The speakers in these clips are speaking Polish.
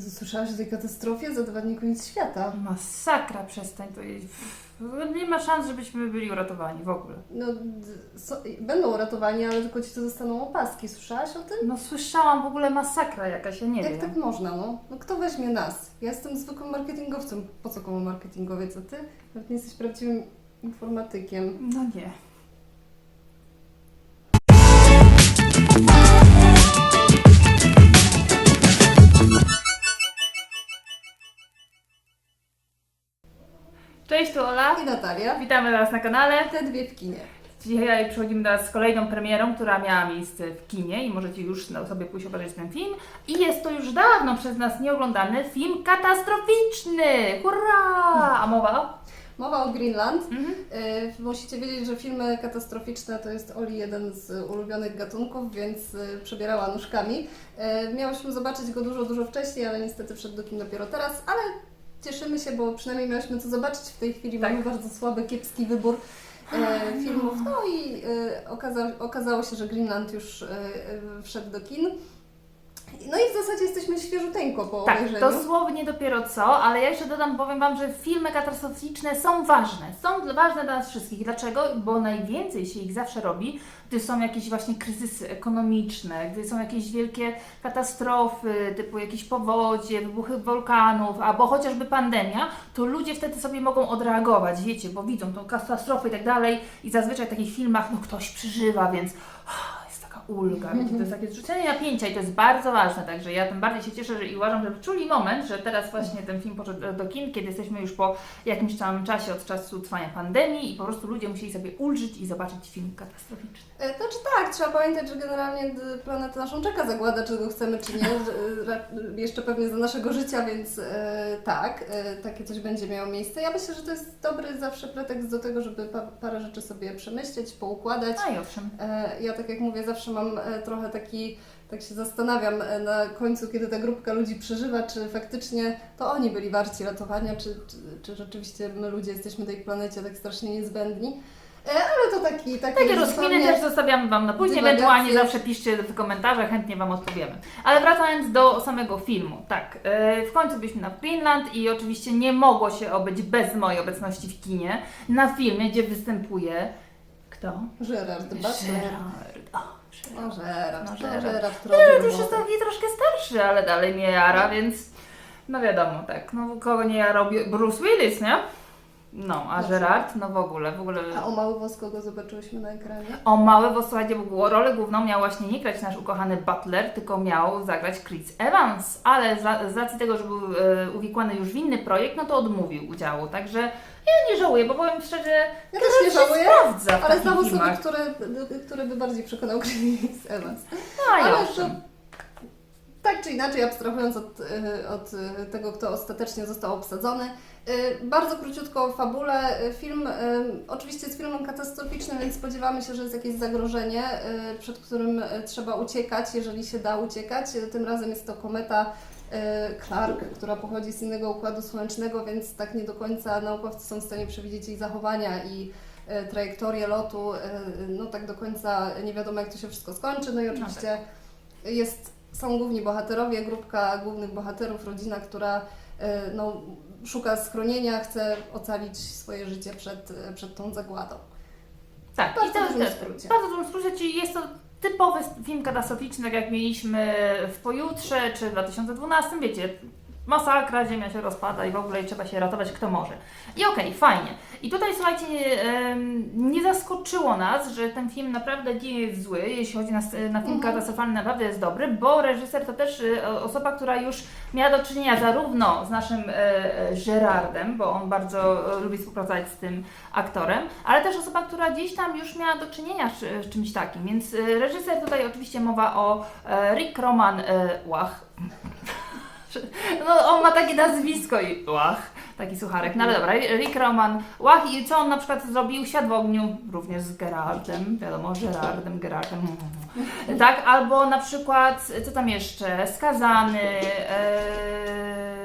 Słyszałaś o tej katastrofie? Za dwa dni koniec świata. Masakra, przestań to jest. Nie ma szans, żebyśmy byli uratowani w ogóle. No, so, będą uratowani, ale tylko ci to dostaną opaski. Słyszałaś o tym? No słyszałam w ogóle masakra jakaś, ja nie Jak wiem. tak można, no? No kto weźmie nas? Ja jestem zwykłym marketingowcem. Po co komu marketingowiec, a ty? Nawet nie jesteś prawdziwym informatykiem. No nie. Natalia, Witamy Was na kanale. te dwie w kinie. Dzisiaj przechodzimy do Was z kolejną premierą, która miała miejsce w kinie i możecie już sobie pójść obejrzeć ten film. I jest to już dawno przez nas nieoglądany film katastroficzny! Hurra! A mowa? Mowa o Greenland. Mhm. Y, musicie wiedzieć, że filmy katastroficzne to jest Oli jeden z ulubionych gatunków, więc y, przebierała nóżkami. Y, miałyśmy zobaczyć go dużo, dużo wcześniej, ale niestety wszedł do kin dopiero teraz, ale cieszymy się, bo przynajmniej miałyśmy co zobaczyć w tej chwili. Tak. Mamy bardzo słaby, kiepski wybór e, filmów. No i e, okaza, okazało się, że Greenland już e, e, wszedł do kin. No i w zasadzie jesteśmy świeżuteńko po Tak, obejrzeniu. dosłownie dopiero co, ale ja jeszcze dodam, powiem Wam, że filmy katastroficzne są ważne. Są ważne dla nas wszystkich. Dlaczego? Bo najwięcej się ich zawsze robi, gdy są jakieś właśnie kryzysy ekonomiczne, gdy są jakieś wielkie katastrofy, typu jakieś powodzie, wybuchy wulkanów, albo chociażby pandemia, to ludzie wtedy sobie mogą odreagować, wiecie, bo widzą tą katastrofę i tak dalej i zazwyczaj w takich filmach, no ktoś przeżywa, więc ulga, wiecie, to jest takie zrzucenie napięcia i to jest bardzo ważne, także ja tym bardziej się cieszę że i uważam, że czuli moment, że teraz właśnie ten film poszedł do kin, kiedy jesteśmy już po jakimś tam czasie od czasu trwania pandemii i po prostu ludzie musieli sobie ulżyć i zobaczyć film katastroficzny. E, Znaczy tak, trzeba pamiętać, że generalnie planetę naszą czeka zagłada, czy go chcemy, czy nie, jeszcze pewnie za naszego życia, więc e, tak, e, takie coś będzie miało miejsce. Ja myślę, że to jest dobry zawsze pretekst do tego, żeby pa, parę rzeczy sobie przemyśleć, poukładać. No i owszem. Ja tak jak mówię, zawsze mam e, trochę taki, tak się zastanawiam e, na końcu, kiedy ta grupka ludzi przeżywa, czy faktycznie to oni byli warci ratowania, czy, czy, czy rzeczywiście my ludzie jesteśmy tej planecie tak strasznie niezbędni. E, Ale to taki, taki Takie rozkminy też zostawiamy Wam na później, ewentualnie zawsze piszcie w komentarzach, chętnie Wam odpowiemy. Ale wracając do samego filmu, tak, w końcu byliśmy na Greenland i oczywiście nie mogło się obyć bez mojej obecności w kinie na filmie, gdzie występuje kto? Gerard Butler. Gerard. No. No, No, Nie, robił to już jest taki troszkę starszy, ale dalej mnie jara, więc no wiadomo, tak, no kogo nie jara Bruce Willis, nie? No, a No. Gerard, no w ogóle, w ogóle... A o mały włos kogo zobaczyłyśmy na ekranie? O mały, bo słuchajcie, bo rolę główną miał właśnie nie grać nasz ukochany Butler, tylko miał zagrać Chris Evans, ale za, z racji tego, że był e, uwikłany już w inny projekt, no to odmówił udziału, także ja nie żałuję, bo powiem szczerze, Ja też nie żałuję, sprawdza ale znam osoby, które, które by bardziej przekonał Chris Evans. No Ale owszem. Tak czy inaczej, abstrahując od, y, od y, tego, kto ostatecznie został obsadzony, y, bardzo króciutko o fabule. Film oczywiście jest filmem katastroficznym, więc spodziewamy się, że jest jakieś zagrożenie, przed którym trzeba uciekać, jeżeli się da uciekać. Tym razem jest to kometa Clark, która pochodzi z innego układu słonecznego, więc tak nie do końca naukowcy są w stanie przewidzieć jej zachowania i trajektorię lotu. No tak do końca nie wiadomo, jak to się wszystko skończy. No i oczywiście jest, są główni bohaterowie, grupka głównych bohaterów, rodzina, która e, no, szuka schronienia, chce ocalić swoje życie przed, e, przed tą zagładą. Tak, Bardzo i to jest skrócie. bardzo dużym skrócie, czyli jest to typowy film katastroficzny, tak jak mieliśmy w Pojutrze czy w 2012, wiecie, masakra, ziemia się rozpada i w ogóle trzeba się ratować kto może. I okej, fajnie. I tutaj słuchajcie, nie zaskoczyło nas, że ten film naprawdę nie jest zły, jeśli chodzi na, na film Mhm. katastrofalny, naprawdę jest dobry, bo reżyser to też e, osoba, która już miała do czynienia zarówno z naszym e, e, Gerardem, bo on bardzo lubi współpracować z tym aktorem, ale też osoba, która gdzieś tam już miała do czynienia z, czymś takim. Więc reżyser tutaj oczywiście mowa o Rick Roman Łach. No, on ma takie nazwisko i Łach, taki sucharek. No ale dobra, Rick Roman Łach i co on na przykład zrobił? Siadł w ogniu również z Gerardem, wiadomo, Gerardem, Gerardem. Tak, albo na przykład, co tam jeszcze? Skazany. e,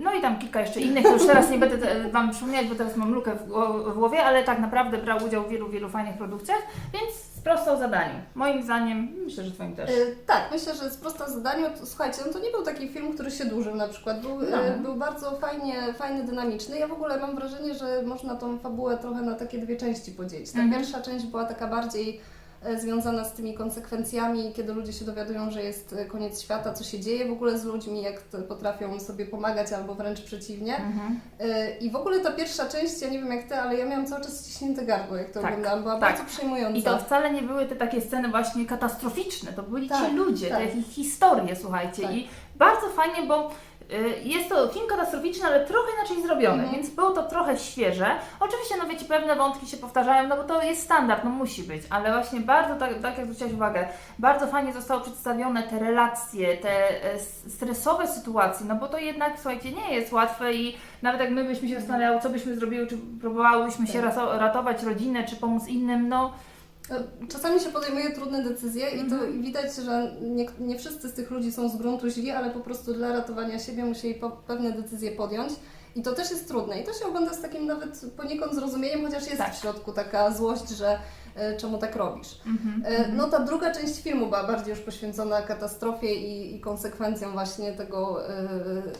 no i tam kilka jeszcze innych, to już teraz nie będę e, Wam przypominać, bo teraz mam lukę w, gło- w głowie, ale tak naprawdę brał udział w wielu, wielu fajnych produkcjach, więc sprostał zadaniu. Moim zdaniem, myślę, że Twoim też. Y, Tak, myślę, że sprostał zadaniu. Słuchajcie, no to nie był taki film, który się dłużył na przykład. Był, No. y, był bardzo fajnie, fajny, dynamiczny. Ja w ogóle mam wrażenie, że można tą fabułę trochę na takie dwie części podzielić. Ta Mhm. pierwsza część była taka bardziej e, związana z tymi konsekwencjami, kiedy ludzie się dowiadują, że jest e, koniec świata, co się dzieje w ogóle z ludźmi, jak potrafią sobie pomagać albo wręcz przeciwnie. Mhm. E, I w ogóle ta pierwsza część, ja nie wiem jak ty, ale ja miałam cały czas ściśnięte gardło, jak to Tak, oglądałam. Była tak. bardzo przejmująca. I to wcale nie były te takie sceny właśnie katastroficzne, to byli Tak, ci ludzie, tak. te ich historie, słuchajcie. Tak. I bardzo fajnie, bo jest to film katastroficzny, ale trochę inaczej zrobiony, Mhm. więc było to trochę świeże. Oczywiście, no wiecie, pewne wątki się powtarzają, no bo to jest standard, no musi być, ale właśnie bardzo, tak, tak jak zwróciłaś uwagę, bardzo fajnie zostało przedstawione te relacje, te e, stresowe sytuacje, no bo to jednak, słuchajcie, nie jest łatwe i nawet jak my byśmy się zastanawiały, co byśmy zrobiły, czy próbowałybyśmy się Tak. ratować rodzinę, czy pomóc innym, no Czasami się podejmuje trudne decyzje i to Mhm. widać, że nie, nie wszyscy z tych ludzi są z gruntu źli, ale po prostu dla ratowania siebie musieli po, pewne decyzje podjąć. I to też jest trudne. I to się ogląda z takim nawet poniekąd zrozumieniem, chociaż jest Tak. w środku taka złość, że e, czemu tak robisz. Mhm, E, mhm. No ta druga część filmu była bardziej już poświęcona katastrofie i, i konsekwencjom właśnie tego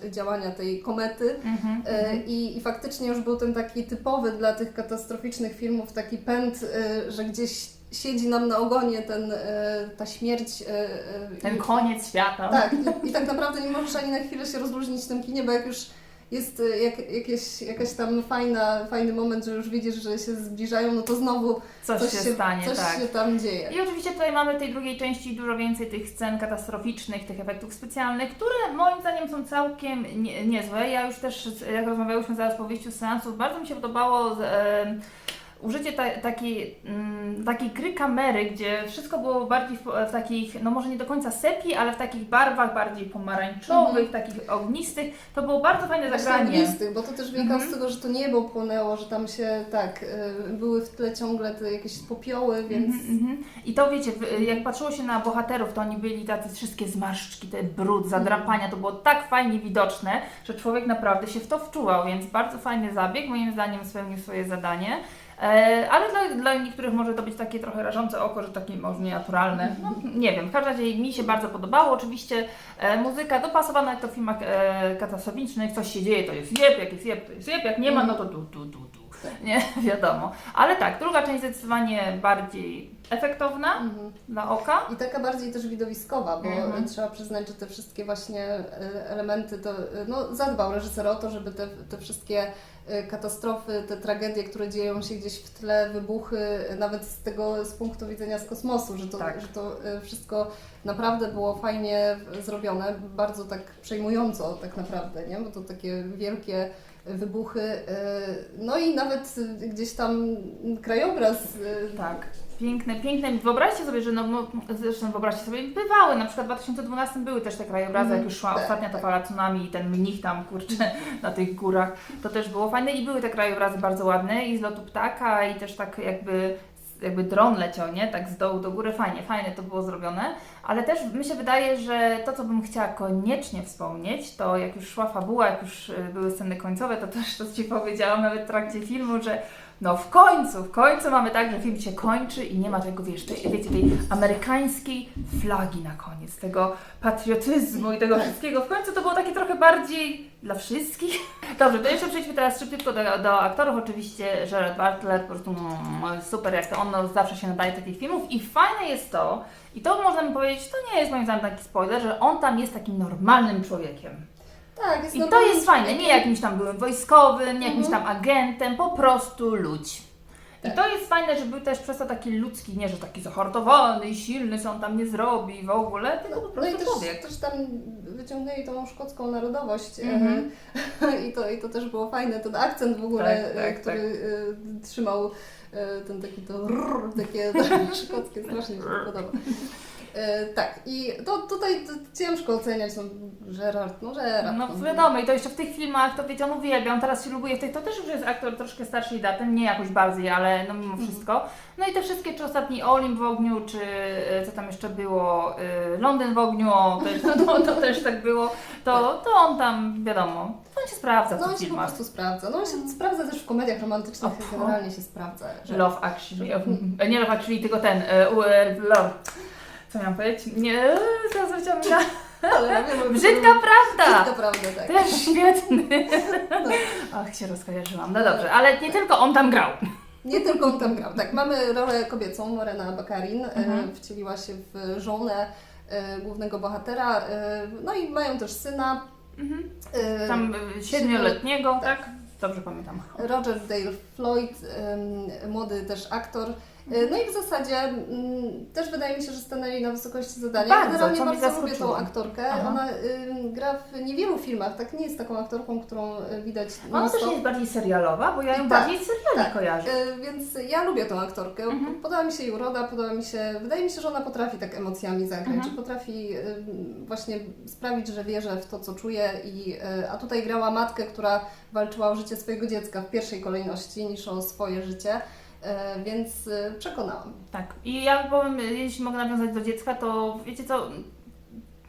e, działania tej komety. Mhm, E. I, I faktycznie już był ten taki typowy dla tych katastroficznych filmów taki pęd, e, że gdzieś siedzi nam na ogonie ten, e, ta śmierć. e, e, Ten koniec świata. Tak, i, i tak naprawdę nie możesz ani na chwilę się rozluźnić w tym kinie, bo jak już jest e, jak, jakieś, jakaś tam fajna, fajny moment, że już widzisz, że się zbliżają, no to znowu Coś, się, stanie, coś tak. się tam dzieje. I oczywiście tutaj mamy w tej drugiej części dużo więcej tych scen katastroficznych, tych efektów specjalnych, które moim zdaniem są całkiem nie, niezłe. Ja już też, jak rozmawiałyśmy zaraz po wyjściu z seansów, bardzo mi się podobało z, e, użycie ta, takiej, mm, takiej gry kamery, gdzie wszystko było bardziej w, w takich, no może nie do końca sepi, ale w takich barwach bardziej pomarańczowych, takich ognistych. To było bardzo fajne zagranie. ognistych, bo to też wynika Mhm. z tego, że to niebo płonęło, że tam się tak, y, były w tle ciągle te jakieś popioły, więc Mhm, mhm. I to wiecie, jak patrzyło się na bohaterów, to oni byli tacy wszystkie zmarszczki, te brud, zadrapania, to było tak fajnie widoczne, że człowiek naprawdę się w to wczuwał, więc bardzo fajny zabieg, moim zdaniem spełnił swoje zadanie. E, ale dla, dla niektórych może to być takie trochę rażące oko, że takie może nienaturalne. No, nie wiem, w każdym razie mi się bardzo podobało. Oczywiście e, muzyka dopasowana jak to w filmach e, katastroficznych, coś się dzieje, to jest jeb, jak jest jeb, to jest jeb, jak nie ma, no to du, du, du, du. Nie, wiadomo. Ale tak, druga część zdecydowanie bardziej efektowna Mhm. dla oka. I taka bardziej też widowiskowa, bo Mhm. trzeba przyznać, że te wszystkie właśnie e, elementy, to e, no, zadbał reżyser o to, żeby te, te wszystkie e, katastrofy, te tragedie, które dzieją się gdzieś w tle, wybuchy, nawet z tego z punktu widzenia z kosmosu, że to, Tak. że to wszystko naprawdę było fajnie zrobione, bardzo tak przejmująco tak naprawdę, nie? Bo to takie wielkie wybuchy, e, no i nawet gdzieś tam krajobraz e, Tak. Piękne, piękne. Wyobraźcie sobie, że no, zresztą wyobraźcie sobie, bywały, na przykład w 2012 były też te krajobrazy, Mhm. jak już szła Tak, ostatnia ta fala tsunami i ten mnich tam, kurczę, na tych górach, to też było fajne i były te krajobrazy bardzo ładne i z lotu ptaka i też tak jakby jakby dron leciał, nie? Tak z dołu do góry, fajnie, fajnie to było zrobione, ale też mi się wydaje, że to, co bym chciała koniecznie wspomnieć, to jak już szła fabuła, jak już y, były sceny końcowe, to też to Ci powiedziałam nawet w trakcie filmu, że no w końcu, w końcu mamy tak, że film się kończy i nie ma tego, wiesz, tej, wiecie, tej amerykańskiej flagi na koniec, tego patriotyzmu i tego wszystkiego. W końcu to było takie trochę bardziej dla wszystkich. Dobrze, to jeszcze przejdźmy teraz szybciutko do, do aktorów. Oczywiście Gerard Butler, po prostu mm, super, jak to on no, zawsze się nadaje do takich filmów i fajne jest to, i to można mi powiedzieć, to nie jest moim zdaniem taki spoiler, że on tam jest takim normalnym człowiekiem. Tak, jest I to jest fajne, nie jakimś tam byłym wojskowym, nie jakimś Mhm. tam agentem, po prostu ludź. I Tak. to jest fajne, że był też przez to taki ludzki, nie, że taki zahartowany i silny, co on tam nie zrobi w ogóle, tylko po No prostu i też, człowiek. też tam wyciągnęli tą szkocką narodowość Mhm. e, I, to, i to też było fajne, ten akcent w ogóle, Tak, tak, e, który e, trzymał ten taki to rrr, takie szkockie, strasznie mi się to podoba. E, tak, i to tutaj to ciężko oceniać, no Gerard, no Gerard. No wiadomo, i to jeszcze w tych filmach, to wiecie, on uwielbia, on teraz się lubuje w tych, to też już jest aktor troszkę starszej daty, nie jakoś bardziej, ale no mimo wszystko. No i te wszystkie, czy ostatni Olim w ogniu, czy e, co tam jeszcze było, e, Londyn w ogniu, o, to, to, to też tak było, to, to on tam, wiadomo, on się sprawdza w No on tych się po filmach. prostu sprawdza. No on się sprawdza też w komediach romantycznych, Oho. generalnie się sprawdza. Love Actually, e, nie Love Actually, tylko ten, e, u- e, Love, co miałam powiedzieć? Nie, teraz wyciągnę. Ale ja wiem, Brzydka prawda! Brzydka prawda, tak. Też świetny. Ach, się rozkojarzyłam. No dobrze, ale nie tylko on tam grał. Nie tylko on tam grał. Tak, mamy rolę kobiecą, Morena Bakarin, e, Mhm. wcieliła się w żonę e, głównego bohatera, e, no i mają też syna. E, Tam siedmioletniego, Tak. tak? Dobrze pamiętam. Roger Dale Floyd, młody też aktor. E, No i w zasadzie mm, też wydaje mi się, że stanęli na wysokości zadania. Bardzo, Generalnie co mnie bardzo lubię tą zaskoczyło. aktorkę. Aha. Ona ym, gra w niewielu filmach, tak nie jest taką aktorką, którą y, widać Ona też non-stop. jest bardziej serialowa, bo ja ją Tak, bardziej z seriali tak. kojarzę. E, Więc ja lubię tą aktorkę. Mhm. Podoba mi się jej uroda, podoba mi się. Wydaje mi się, że ona potrafi tak emocjami zagrać, Mhm. że potrafi ym, właśnie sprawić, że wierzę w to, co czuje. I, y, a tutaj grała matkę, która walczyła o życie swojego dziecka w pierwszej kolejności niż o swoje życie. E, Więc y, przekonałam. Tak. I ja powiem, jeśli mogę nawiązać do dziecka, to wiecie co?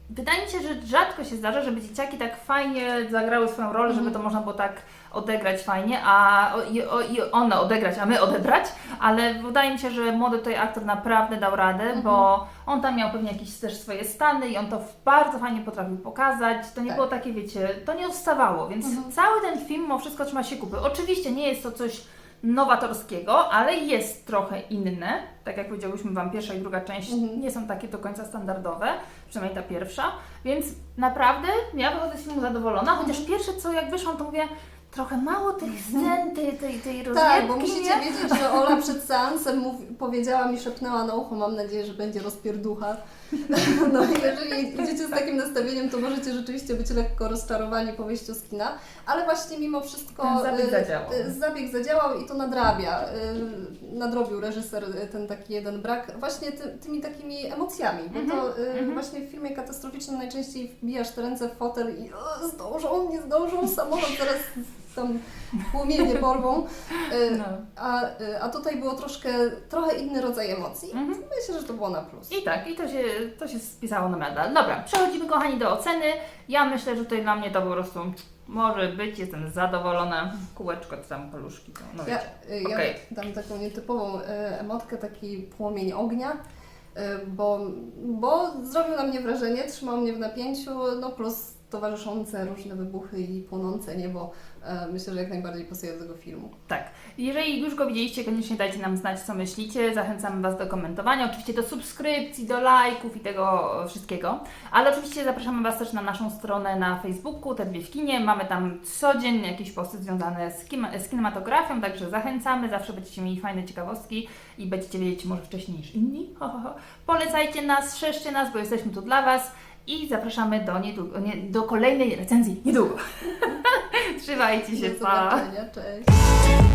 Wydaje mi się, że rzadko się zdarza, żeby dzieciaki tak fajnie zagrały swoją rolę, żeby to można było tak odegrać fajnie, a i, o, i one odegrać, a my odebrać, ale wydaje mi się, że młody tutaj aktor naprawdę dał radę, bo on tam miał pewnie jakieś też swoje stany i on to bardzo fajnie potrafił pokazać. To nie Tak. było takie, wiecie, to nie odstawało, więc cały ten film mimo wszystko trzyma się kupy. Oczywiście nie jest to coś nowatorskiego, ale jest trochę inne. Tak jak powiedziałyśmy Wam, pierwsza i druga część Mhm. nie są takie do końca standardowe, przynajmniej ta pierwsza, więc naprawdę ja wychodzę z filmu zadowolona, chociaż pierwsze co jak wyszłam, to mówię, trochę mało tych scen, tej, tej, tej rozrywki, Tak, bo musicie nie? wiedzieć, że Ola przed seansem mówi, powiedziała mi, szepnęła na ucho, mam nadzieję, że będzie rozpierducha. No i jeżeli idziecie z takim nastawieniem, to możecie rzeczywiście być lekko rozczarowani po wyjściu z kina, ale właśnie mimo wszystko Ten zabieg y, zadziałał. y, zabieg zadziałał i to nadrabia. y, Nadrobił reżyser ten taki jeden brak właśnie ty, tymi takimi emocjami, bo to y, mhm. właśnie w filmie katastroficznym najczęściej wbijasz te ręce w fotel i o, zdążą, nie zdążą, samolot zaraz tam płomienie porwą. Y, No. A, y, a tutaj było troszkę, trochę inny rodzaj emocji. Mhm. Myślę, że to było na plus. I tak, i to się, to się spisało na medal. Dobra, przechodzimy kochani do oceny. Ja myślę, że tutaj dla mnie to po prostu może być, jestem zadowolona. Kółeczko czy tam paluszki, to no Ja, wiecie. ja Okej. dam taką nietypową y, emotkę, taki płomień ognia, bo, bo zrobił na mnie wrażenie, trzymał mnie w napięciu, no plus towarzyszące różne wybuchy i płonące niebo. y, Myślę, że jak najbardziej pasuje do tego filmu. Tak. Jeżeli już go widzieliście, koniecznie dajcie nam znać, co myślicie. Zachęcamy Was do komentowania, oczywiście do subskrypcji, do lajków i tego wszystkiego. Ale oczywiście zapraszamy Was też na naszą stronę na Facebooku, te dwie w kinie. Mamy tam codziennie jakieś posty związane z, z kinematografią, także zachęcamy. Zawsze będziecie mieli fajne ciekawostki i będziecie wiedzieć może wcześniej niż inni. Ho, ho, ho. Polecajcie nas, szerzcie nas, bo jesteśmy tu dla Was. I zapraszamy do, niedługo, nie, do kolejnej recenzji niedługo. Trzymajcie się, Do pa! cześć!